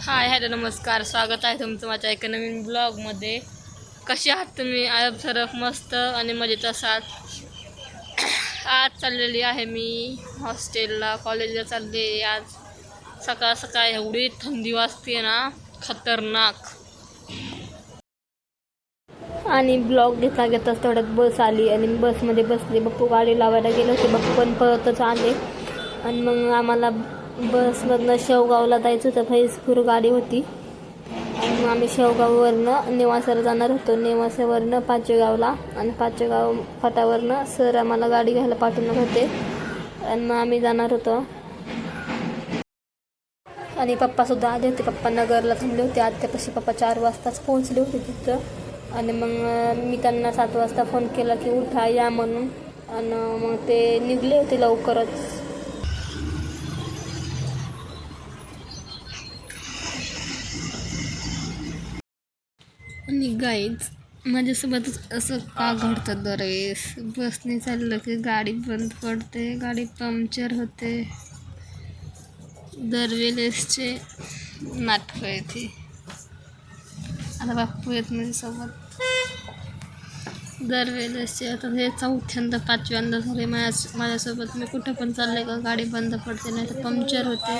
Hi hello नमस्कार. स्वागत आहे तुमचं माझ्या एका नवीन ब्लॉगमध्ये. कसे आहात तुम्ही? आरब सरफ मस्त आणि मजेत असाल. आज चाललेली आहे मी हॉस्टेलला. कॉलेजला चालले आज. सकाळ सकाळ एवढी थंडी वाजते ना खतरनाक. आणि ब्लॉग घेता घेताच तेवढ्यात बस आली आणि बसमध्ये बसले. बप्पू गाडी लावायला गेले होते. बप्पू पण परतच आले. आणि मग आम्हाला बसमधनं शेवगावला जायचं होतं फैजपूर गाडी होती. आणि मग आम्ही शेवगाववरनं नेवासाला जाणार होतो. नेवासावरनं पाचेगावला आणि पाचेगाव फाटावरनं सर आम्हाला गाडी घ्यायला पाठवणार होते. आणि मग आम्ही जाणार होतो. आणि पप्पासुद्धा आले होते. पप्पा नगरला थांबले होते. आत्यापाशी पप्पा चार वाजताच पोहोचले होते तिथं. आणि मग मी त्यांना सात वाजता फोन केला की उठा या म्हणून. आणि मग ते निघले होते लवकरच. आणि गाईच माझ्यासोबतच असं का घडतं दरेस बसने चाललं की गाडी बंद पडते गाडी पंक्चर होते. दरवेळेसचे नाटकं येते. आता बाप्पू येत नाही सोबत. दरवेळेसचे आता हे चौथ्यांदा पाचव्यांदा झाले माझ्या माझ्यासोबत. मी कुठं पण चालले का गाडी बंद पडते नाही तर पंक्चर होते.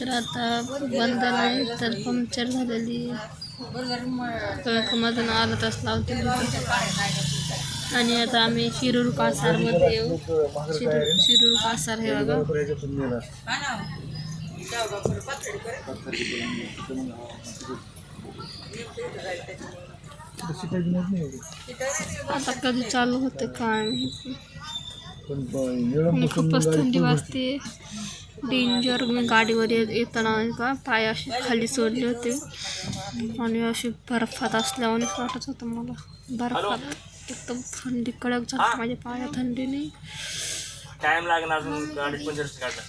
तर आता बंद नाही तर पंक्चर झालेली. कळकमधून आलं तास लावते. आणि आता आम्ही शिरूर कासारमध्ये येऊ. शिरूर शिरूर कासार हे बघा. आता कधी चालू होतं काय खूपच थंडी वाजते. डेंजर मी गाडीवर येत येताना का? पाय असे खाली सोडले होते. आणि असे बर्फात असल्यावाने वाटत होतं मला. बर्फात एकदम थंडी कडक झाली. माझ्या पाया थंडी नाही. टाइम लागणार अजून गाडी पंचर काढलं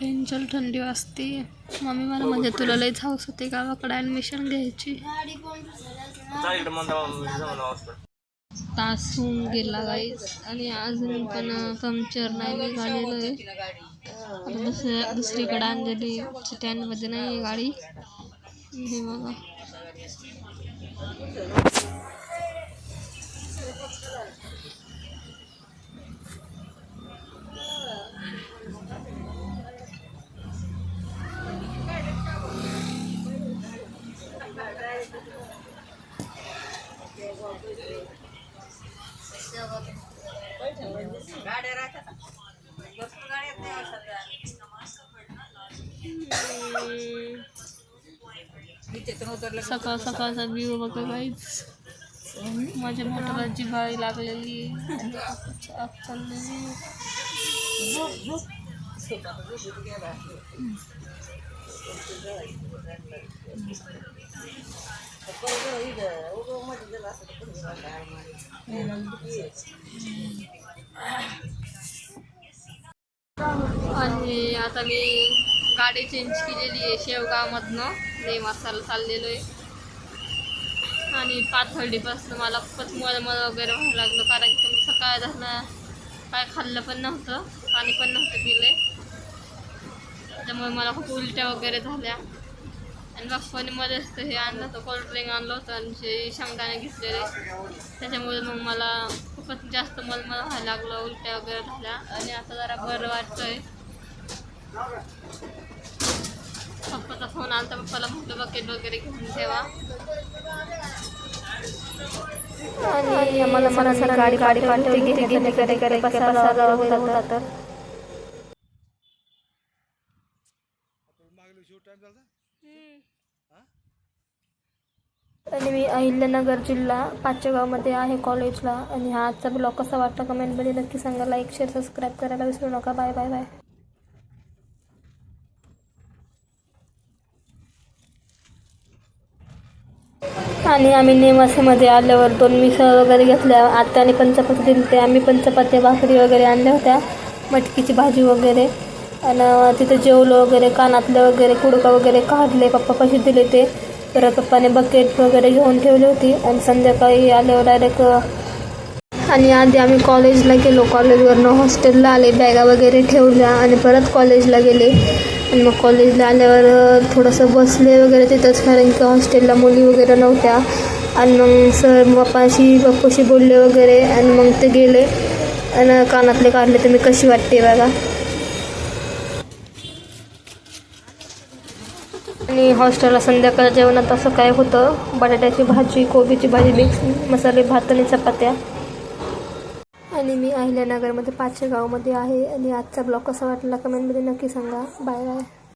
डेंजर थंडी वाजते. मम्मी मला म्हणजे तुला लईच हाऊस होते गावाकडे ॲडमिशन घ्यायची. तास होऊन गेला गाईज आणि अजून पण पंक्चर नाही निघालेलं आहे. दुसऱ्या दुसरीकडे आणलेली स्टँडमध्ये नाही गाडी। सकाळ सकाळचा व्ह्यू बघा गाईज माझ्या मोटरला जिव्हाळी लागलेली चाललेली. आणि आता मी गाडी चेंज केलेली आहे शेवगावमधनं. मसाला चाललेलो आहे. आणि पाथर्डीपासून मला खूपच मळमळ वगैरे व्हायला लागलं कारण की मी सकाळ झालं काय खाल्लं पण नव्हतं पाणी पण नव्हतं पिले. त्यामुळे मला खूप उलट्या वगैरे झाल्या. आणि बाप्पाने मध्येच हे आणलं होतं कोल्ड्रिंक आणलं होतं आणि जे शेंगदाणे घेतलेले. त्याच्यामुळे मग मला खूपच जास्त मलमल व्हायला लागलं उलट्या वगैरे झाल्या. आणि आता जरा बरं वाटतंय. पप्पाचा फोन आला तर पप्पाला म्हटलं बकेट वगैरे घेऊन ठेवा आणि आम्हाला मला सर गाडी गाडी पाठवली तर आणि मी अहिल्यानगर जिल्हा पाचेगावमध्ये आहे कॉलेजला आणि हा आजचा ब्लॉग कसा वाटला कमेंटमध्ये नक्की सांगा लाईक शेअर सबस्क्राईब करायला विसरू नका बाय बाय बाय आणि आम्ही नेमासेमध्ये आल्यावर दोन मिसळ वगैरे घेतल्या. आत्याने पण चपाती दिली ते आम्ही पण चपात्या भाकरी वगैरे आणल्या होत्या. मटकीची भाजी वगैरे. आणि तिथे जेवलं वगैरे कानातलं वगैरे कुडका वगैरे काढले. पप्पा पैसे दिले ते परत पप्पाने बकेट वगैरे घेऊन ठेवली होती. आणि संध्याकाळी आल्यावर डायरेक्ट आणि आधी आम्ही कॉलेजला गेलो. कॉलेजवरनं हॉस्टेलला आले. बॅगा वगैरे ठेवल्या. आणि परत कॉलेजला गेले. आणि मग कॉलेजला आल्यावर थोडंसं बसले वगैरे तिथंच कारण की हॉस्टेलला मुली वगैरे नव्हत्या. आणि मग सर बापाशी बापूशी बोलले वगैरे आणि मग ते गेले. आणि कानातले काढले तर मी कशी वाटते बघा. आणि हॉस्टेलला संध्याकाळ जेवणात असं काय होतं? बटाट्याची भाजी कोबीची भाजी मिक्स मसाले भात आणि चपात्या. आणि मी अहिल्यानगरमध्ये पाचशे गावमध्ये आहे. आणि आजचा ब्लॉग कसा वाटला कमेंटमध्ये नक्की सांगा. Bye bye.